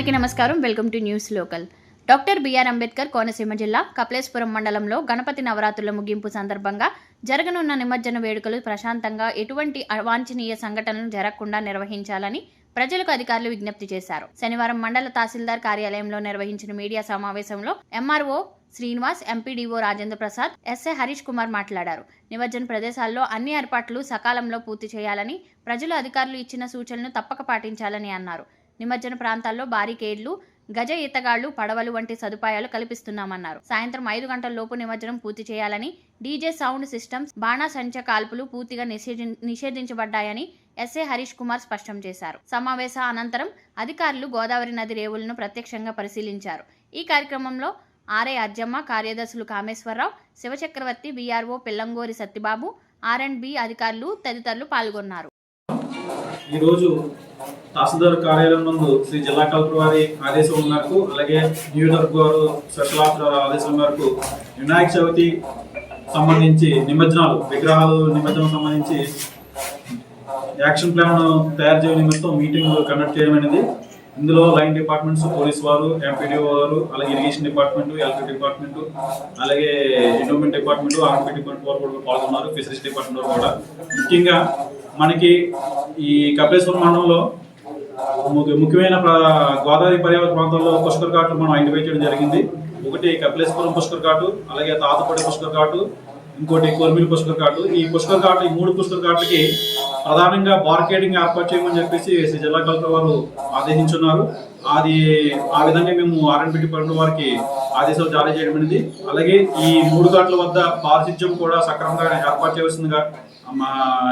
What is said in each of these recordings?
అందరికీ నమస్కారం. Welcome to news local. Doctor BR Ambedkar Konaseema జిల్లా కపిలేశ్వరం మండలంలో గణపతి నవరాత్రుల ముగింపు సందర్భంగా జరగనున్న నిమజ్జన వేడుకలు ప్రశాంతంగా ఎటువంటి అవాంఛనీయ సంఘటనలు జరగకుండా నిర్వహించాలని ప్రజలకు అధికారులు విజ్ఞప్తి చేశారు. శనివారం మండల తహసీల్దార్ కార్యాలయంలో నిర్వహించిన మీడియా సమావేశంలో MRO Srinivas MPDO Rajendra Prasad SI Harish Kumar మాట్లాడారు. నిమజ్జన ప్రదేశాల్లో అన్ని ఏర్పాట్లు సకాలంలో పూర్తి చేయాలని ప్రజలు అధికారులు ఇచ్చిన సూచనలు తప్పక పాటించాలని అన్నారు. నిమజ్జన ప్రాంతాల్లో బారికేడ్లు గజ ఈతగాళ్ళు పడవలు వంటి సదుపాయాలు కల్పిస్తున్నామన్నారు. సాయంత్రం ఐదు గంటల లోపు నిమజ్జనం పూర్తి చేయాలని డీజే సౌండ్ సిస్టమ్స్ బాణాసంచ కాల్పులు పూర్తిగా నిషేధి- నిషేధించబడ్డాయని ఎస్ఏ హరీష్ కుమార్ స్పష్టం చేశారు. సమావేశ అనంతరం అధికారులు గోదావరి నది రేవులను ప్రత్యక్షంగా పరిశీలించారు. ఈ కార్యక్రమంలో ఆర్ఐ అర్జమ్మ కార్యదర్శులు Kameswara Rao Siva Chakravarthi BRO Pillangori Satyababu R and B అధికారులు తదితరులు పాల్గొన్నారు. ఈరోజు తహసీల్దార్ కార్యాలయం నందు శ్రీ జిల్లా కలెక్టర్ వారి ఆదేశం మేరకు అలాగే నియోజకవర్గ వారు స్పెషల్ ఆఫీసర్ ఆదేశం మేరకు వినాయక చవితి సంబంధించి నిమజ్జనాలు విగ్రహాలు నిమజ్జనం సంబంధించి యాక్షన్ ప్లాన్ తయారు చేయడం నిమిత్తం మీటింగ్ కండక్ట్ చేయడం అనేది. ఇందులో లైన్ డిపార్ట్మెంట్స్ పోలీస్ వారు ఎంపీడీఓ వారు అలాగే ఇరిగేషన్ డిపార్ట్మెంట్ ఎలక్ట్రిక్ డిపార్ట్మెంట్ అలాగే ఎండోమెంట్ డిపార్ట్మెంట్ ఆర్మీ డిపార్ట్మెంట్ వారు కూడా పాల్గొన్నారు ఫిషరీస్ డిపార్ట్మెంట్ వారు కూడా. ముఖ్యంగా మనకి ఈ కపిలేశ్వర మండలంలో ముఖ్యమైన గోదావరి పర్యావరణ ప్రాంతంలో పుష్కర్ ఘాట్లు మనం ఐడెంటిఫై చేయడం జరిగింది. ఒకటి కపిలేశ్వరం పుష్కర్ ఘాటు అలాగే తాతపూడి పుష్కర్ ఘాటు ఇంకోటి కోర్మిల్ పుష్కర్ ఘాటు. ఈ పుష్కర్ ఘాట్ ఈ మూడు పుష్కర్ ఘాట్లకి ప్రధానంగా బార్కేడింగ్ ఏర్పాటు చేయమని చెప్పేసి శ్రీ జిల్లా కలెక్టర్ వారు ఆదేశించున్నారు. అది ఆ విధంగా మేము ఆర్ఎన్పి డిపార్ట్మెంట్ వారికి ఆదేశాలు జారీ చేయడం అనేది. అలాగే ఈ మూడు ఘాట్ల వద్ద పారిశుధ్యం కూడా సక్రమంగా ఏర్పాటు చేయవలసిందిగా మా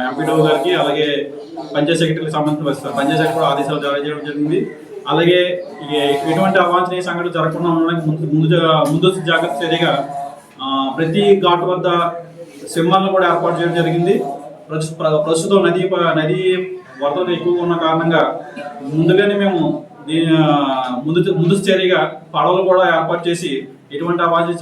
ఎంపీడో గారికి అలాగే పంచాయత్ సెక్రటరీకి సంబంధించిన పంచాయత్ సెక్రటరీ ఆదేశాలు జారీ చేయడం జరిగింది. అలాగే ఎటువంటి అవాంఛనీయ సంఘటన జరగకుండా ఉండడానికి ముందు ముందు ముందస్తు జాగ్రత్త చర్యగా ప్రతి ఘాటు వద్ద సింహాలను కూడా ఏర్పాటు చేయడం జరిగింది. ప్ర- ప్రస్తుతం నది ప- నది వరదలు ఎక్కువగా ఉన్న కారణంగా ముందుగానే మేము దీని ముందు ముందస్తు చర్యగా పడవలు కూడా ఏర్పాటు చేసి ఎటువంటి అవాంఛనీయ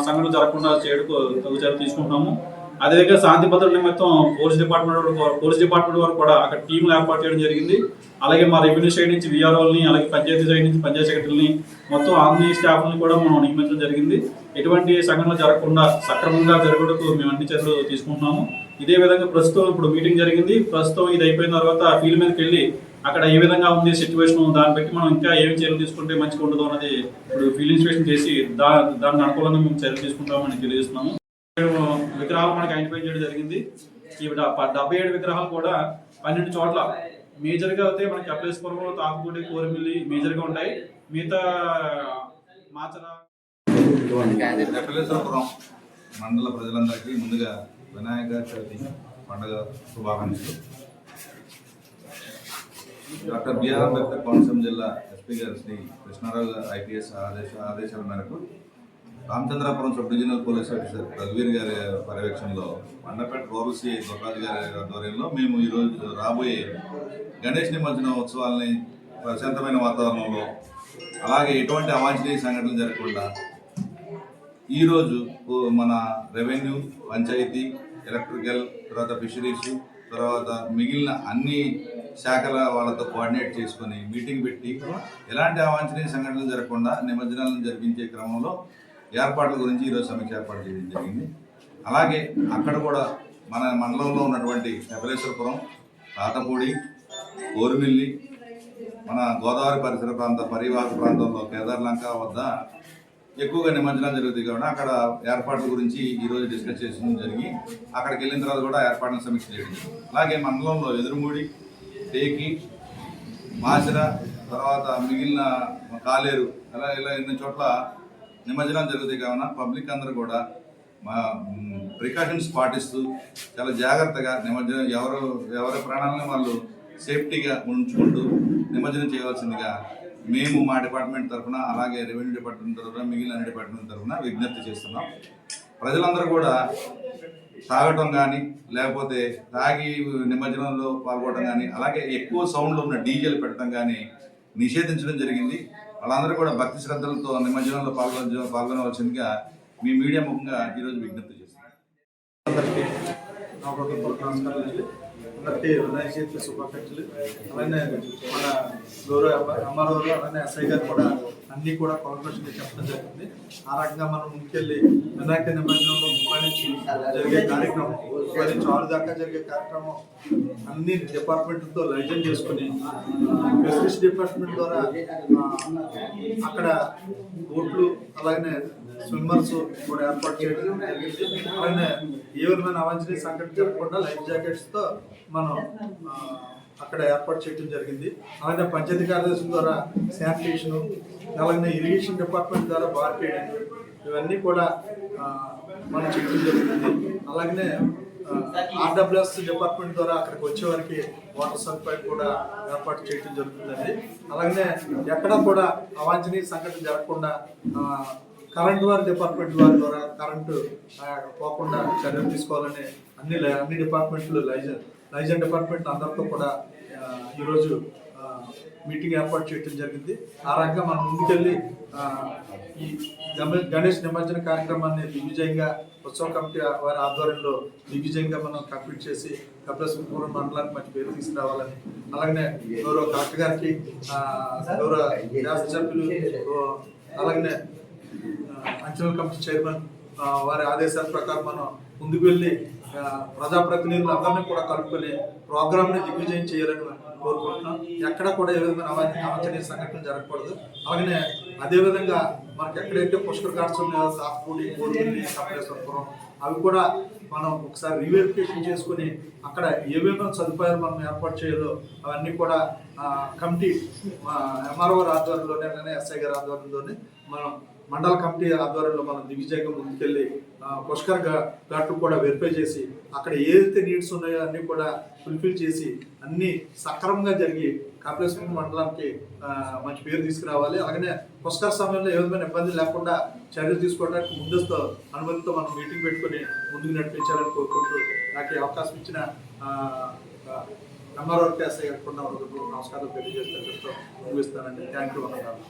సంఘటన జరగకుండా చేయడం తగు తీసుకుంటాము అదేవిధంగా శాంతి భద్రత నిమిత్తం పోలీస్ డిపార్ట్మెంట్ పోలీస్ డిపార్ట్మెంట్ వారు కూడా అక్కడ టీంలు ఏర్పాటు చేయడం జరిగింది. అలాగే మా రెవెన్యూ సైడ్ నుంచి విఆర్ఓల్ని అలాగే పంచాయతీ సైడ్ నుంచి పంచాయతీ సెక్రటరీని మొత్తం అన్ని స్టాఫ్ని కూడా మనం నియమించడం జరిగింది. ఎటువంటి సంఘటనలు జరగకుండా సక్రమంగా జరగడకు మేము అన్ని చర్యలు తీసుకుంటున్నాము. ఇదే విధంగా ప్రస్తుతం ఇప్పుడు మీటింగ్ జరిగింది. ప్రస్తుతం ఇది అయిపోయిన తర్వాత ఫీల్డ్ మీదకి వెళ్ళి అక్కడ ఏ విధంగా ఉంది సిచ్యువేషన్ దాన్ని బట్టి మనం ఇంకా ఏమి చర్యలు తీసుకుంటే మంచిగా ఉండదు అన్నది ఇప్పుడు ఫీల్డ్ ఇన్స్పెక్షన్ చేసి దా దానికి అనుకూలంగా మేము చర్యలు తీసుకుంటామని తెలియజేస్తున్నాము. విగ్రహాలు మనకి ఐడెంటిఫై చేయడం జరిగింది. ఈ డ- డెబ్బై ఏడు విగ్రహాలు కూడా పన్నెండు చోట్ల మేజర్గా అయితే మనకి కపిలేశ్వరం తాకుపూడి కోరమిల్లి మేజర్గా ఉంటాయి. మిగతా మాచర కపిలేశ్వరపురం మండల ప్రజలందరికీ ముందుగా వినాయక చవితి పండుగ శుభాకాంక్షలు. డాక్టర్ బిఆర్ అంబేద్కర్ కోనసీమ జిల్లా ఎస్పీ గారు శ్రీ కృష్ణారావు గారు ఐపీఎస్ ఆదేశ ఆదేశాల మేరకు Ramachandrapuram sub divisional police officer రఘువీర్ గారి పర్యవేక్షణలో మండపేట రూరల్ సిఐ గుర్రాజు గారి ఆధ్వర్యంలో మేము ఈరోజు రాబోయే గణేష్ నిమజ్జన ఉత్సవాలని ప్రశాంతమైన వాతావరణంలో అలాగే ఎటువంటి అవాంఛనీయ సంఘటనలు జరగకుండా ఈరోజు మన రెవెన్యూ పంచాయతీ ఎలక్ట్రికల్ తర్వాత ఫిషరీస్ తర్వాత మిగిలిన అన్ని శాఖల వాళ్ళతో కోఆర్డినేట్ చేసుకొని మీటింగ్ పెట్టి ఎలాంటి అవాంఛనీయ సంఘటనలు జరగకుండా నిమజ్జనాలను జరిపించే క్రమంలో ఏర్పాట్ల గురించి ఈరోజు సమీక్ష ఏర్పాటు చేయడం జరిగింది. అలాగే అక్కడ కూడా మన మండలంలో ఉన్నటువంటి కపిలేశ్వరపురం తాతపూడి గోరుమిల్లి మన గోదావరి పరిసర ప్రాంత పరివాహక ప్రాంతంలో కేదార్లంక వద్ద ఎక్కువగా నిమజ్జనం జరుగుతుంది కాబట్టి అక్కడ ఏర్పాట్ల గురించి ఈరోజు డిస్కస్ చేసిన జరిగి అక్కడికి వెళ్ళిన తర్వాత కూడా ఏర్పాట్లను సమీక్ష చేయడం అలాగే మండలంలో ఎదురుమూడి టేకి మాసిర తర్వాత మిగిలిన కాలేరు అలా ఇలా ఎన్ని చోట్ల నిమజ్జనం జరుగుతాయి కావున పబ్లిక్ అందరూ కూడా మా ప్రికాషన్స్ పాటిస్తూ చాలా జాగ్రత్తగా నిమజ్జనం ఎవరు ఎవరి ప్రాణాలను వాళ్ళు సేఫ్టీగా ఉంచుకుంటూ నిమజ్జనం చేయవలసిందిగా మేము మా డిపార్ట్మెంట్ తరఫున అలాగే రెవెన్యూ డిపార్ట్మెంట్ తరఫున మిగిలిన డిపార్ట్మెంట్ తరఫున విజ్ఞప్తి చేస్తున్నాం. ప్రజలందరూ కూడా తాగటం కానీ లేకపోతే తాగి నిమజ్జనంలో పాల్గొనడం కానీ అలాగే ఎక్కువ సౌండ్లో ఉన్న డీజేలు పెట్టడం కానీ నిషేధించడం జరిగింది. వాళ్ళందరూ కూడా భక్తి శ్రద్ధలతో నిమజ్జనంలో పాల్గొన పాల్గొనవలసిందిగా మీ మీడియా ముఖంగా ఈరోజు విజ్ఞప్తి చేస్తున్నాం అందరికీ నా హృదయపూర్వక అందరికీ వినాయక చవితి శుభాకాంక్షలు. అలానే మన గౌరవ అమ్మారావు అలానే అసై గారు కూడా అన్ని కూడా కాన్ఫరెన్స్ చెప్పడం జరిగింది. ఆ రకంగా మనం ముందుకెళ్ళి వినాయక నిమజ్జనంలో ముప్పై నుంచి జరిగే కార్యక్రమం ముప్పై నుంచి ఆరు దాకా జరిగే కార్యక్రమం అన్ని డిపార్ట్మెంట్లతో లైజన్ చేసుకుని ఫెసిలిటీ డిపార్ట్మెంట్ ద్వారా అక్కడ బోట్లు అలాగనే స్విమ్మర్స్ కూడా ఏర్పాటు చేయడం జరిగింది. అలానే ఏ విధమైన అవాంఛనీయ సంఘటన జరగకుండా లైఫ్ జాకెట్స్తో మనం అక్కడ ఏర్పాటు చేయడం జరిగింది. అలాగే పంచాయతీ కార్యదర్శి ద్వారా శానిటేషన్ అలాగే ఇరిగేషన్ డిపార్ట్మెంట్ ద్వారా బార్పేయడం ఇవన్నీ కూడా మనం చేయడం జరుగుతుంది అలాగనే ఆర్డబ్ల్యూఎస్ డిపార్ట్మెంట్ ద్వారా అక్కడికి వచ్చే వారికి వాటర్ సప్లై కూడా ఏర్పాటు చేయడం జరుగుతుందండి. అలాగనే ఎక్కడా కూడా అవాంఛనీయ సంఘటన జరగకుండా కరెంట్ వారి డిపార్ట్మెంట్ వారి ద్వారా కరెంటు ఆ, పోకుండా చర్యలు తీసుకోవాలని అన్ని లై- అన్ని డిపార్ట్మెంట్లు లైజన్ రైజన్ డిపార్ట్మెంట్ అందరితో కూడా ఈరోజు మీటింగ్ ఏర్పాటు చేయడం జరిగింది. ఆ రకంగా మనం ముందుకెళ్ళి ఈ గణేష్ నిమజ్జన కార్యక్రమాన్ని దిగ్విజయంగా ఉత్సవ కమిటీ వారి ఆధ్వర్యంలో దిగ్విజయంగా మనం కంప్లీట్ చేసి కపిలేశ్వరపురం మండలానికి మంచి పేరు తీసుకురావాలని అలాగనే గౌరవ కలెక్టర్ గారికి గౌరవ శాసనసభ్యులు ఓ, అలాగనే అంచనల్ కమిటీ చైర్మన్ వారి ఆదేశాల ప్రకారం మనం ముందుకు వెళ్ళి ప్రజాప్రతినిధులు అందరినీ కూడా కలుపుకొని ప్రోగ్రామ్ని దిగ్విజయం చేయాలని కోరుకుంటున్నాం. ఎక్కడ కూడా ఏ విధంగా అవన్నీ అవాంఛనీయ సంఘటన జరగకూడదు. అలాగనే అదేవిధంగా మనకి ఎక్కడైతే పుష్కర ఘాట్స్ ఉన్నాయో సాత్పూడి కోరుమిల్లి కపిలేశ్వరపురం అవి కూడా మనం ఒకసారి రీవెరిఫికేషన్ చేసుకుని అక్కడ ఏమేమో సదుపాయాలు మనం ఏర్పాటు చేయాలో అవన్నీ కూడా కమిటీ ఎంఆర్ఓ ఆధ్వర్యంలోనే ఎస్ఐ గారి ఆధ్వర్యంలోనే మనం మండల కమిటీ ఆధ్వర్యంలో మనం దిగ్విజయంగా ముందుకెళ్ళి పుష్కర్ ఘాట్ కూడా వెరిఫై చేసి అక్కడ ఏదైతే నీడ్స్ ఉన్నాయో అన్ని కూడా ఫుల్ఫిల్ చేసి అన్ని సక్రమంగా జరిగి కాపులేశ్వరం మండలానికి మంచి పేరు తీసుకురావాలి. అలాగనే పుష్కర్ సమయంలో ఏ విధమైన ఇబ్బంది లేకుండా చర్యలు తీసుకోవడానికి ముందస్తు అనుమతితో మనం మీటింగ్ పెట్టుకొని ముందుకు నడిపించాలని కోరుకుంటూ నాకు ఈ అవకాశం ఇచ్చిన ఎంఆర్ఓ ఎస్ఐ గారు కూడా నమస్కారం తెలియజేస్తాను ముగిస్తానండి. థ్యాంక్ యూ అన్నారు